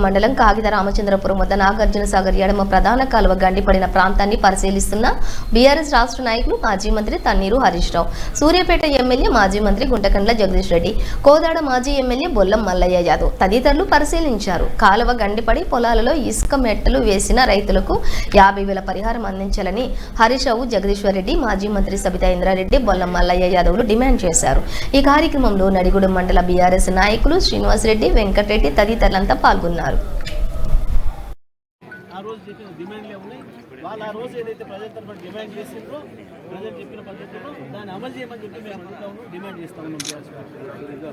మండలం కాగిత రామచంద్రపురం వద్ద నాగార్జున సాగర్ ఎడమ ప్రధాన కాలువ గండిపడిన ప్రాంతాన్ని పరిశీలిస్తున్న బీఆర్ఎస్ రాష్ట్ర నాయకులు మాజీ మంత్రి తన్నీరు హరీష్ రావు. సూర్యాపేట ఎమ్మెల్యే మాజీ మంత్రి గుంటకండ్ల జగదీష్ రెడ్డి కోదాడ మాజీ ఎమ్మెల్యే బొల్లం మల్లయ్య యాదవ్ తదితరులు పరిశీలించారు. కాలువ గండిపడి పొలాలలో ఇసుక మెట్టలు వేసిన రైతులకు యాభై వేల పరిహారం అందించాలని హరీష్ రావు జగదీశ్వర్ రెడ్డి మాజీ మంత్రి సబితా ఇంద్రారెడ్డి బొల్లం మల్లయ్య యాదవ్లు డిమాండ్ చేశారు. ఈ కార్యక్రమంలో నడిగూడెం మండల బీఆర్ఎస్ నాయకులు శ్రీనివాసరెడ్డి వెంకటరెడ్డి తదితరులంతా పాల్గొన్నారు. ఆ రోజు చెప్పిన డిమాండ్లే ఉన్నాయి. వాళ్ళు ఆ రోజు ఏదైతే ప్రజల తరఫున డిమాండ్ చేసిండ్రో ప్రజలు చెప్పిన పద్ధతిలో దాన్ని అమలు చేయమని చెప్పి మేము అడుగుతా డిమాండ్ చేస్తాము మేము